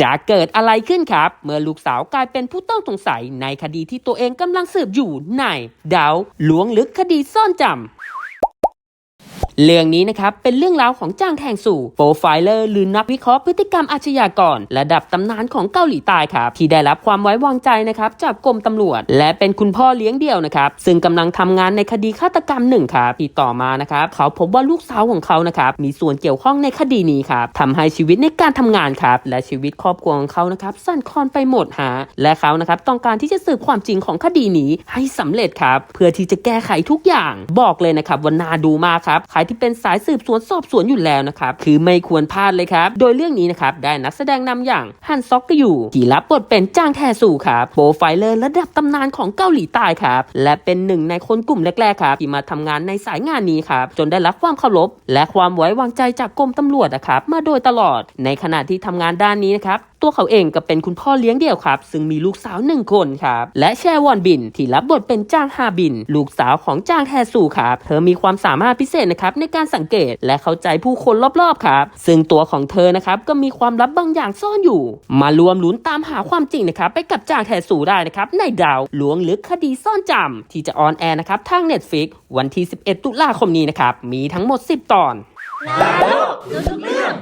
จะเกิดอะไรขึ้นครับ เมื่อลูกสาวกลายเป็นผู้ต้องสงสัยในคดีที่ตัวเองกำลังสืบอยู่ในเดาหลวงลึกคดีซ่อนจำ เรื่องนี้นะครับเป็นเรื่องราวของจ้างแทงสู่โปรไฟเลอร์หรือนักวิเคราะห์พฤติกรรมอาชญากรระดับตำนานของเกาหลีใต้ครับที่ได้รับความไว้วางใจนะครับจากกรมตำรวจ และเป็นคุณพ่อเลี้ยงเดี่ยวนะครับซึ่งกำลังทำงานในคดีฆาตกรรมหนึ่งครับที่ต่อมานะครับเขาพบว่าลูกสาวของเขานะครับมีส่วนเกี่ยวข้องในคดีนี้ครับทำให้ชีวิตในการทำงานครับและชีวิตครอบครัวของเขานะครับสั่นคลอนไปหมดฮะและเขานะครับต้องการที่จะสืบความจริงของคดีนี้ให้สำเร็จครับเพื่อที่จะแก้ไขทุกอย่าง บอกเลยนะครับว่าน่าดูมากครับใครที่เป็นสายสืบสวนสอบสวนอยู่แล้วนะครับคือไม่ควรพลาดเลยครับ โดยเรื่องนี้นะครับได้นักแสดงนำอย่างฮันซอกกยูที่รับบทเป็นจ้างแทสู่ครับโปรไฟเลอร์ระดับตำนานของเกาหลีใต้ครับและเป็นหนึ่งในคนกลุ่มแรกๆครับที่มาทำงานในสายงานนี้ครับจนได้รับความเคารพและความไว้วางใจจากกรมตำรวจนะครับมาโดยตลอดในขณะที่ทำงานด้านนี้นะครับ ตัวเขาเองก็เป็นคุณพ่อเลี้ยงเดี่ยวครับ ซึ่งมีลูกสาวหนึ่งคนครับ และแชวอนบินที่รับบทเป็นจางฮาบิน ลูกสาวของจางแทสูครับเธอมีความสามารถพิเศษนะครับในการสังเกตและเข้าใจผู้คนรอบๆครับซึ่งตัวของเธอนะครับก็มีความลับบางอย่างซ่อนอยู่ มารวมลุ้นตามหาความจริงนะครับไปกับจางแทสูได้นะครับในดาวหลวงลึกคดีซ่อนจำที่จะออนแอร์นะครับทาง Netflix วันที่ 11 ตุลาคมนี้นะครับมีทั้งหมด 10 ตอนดาวทุกเรื่อง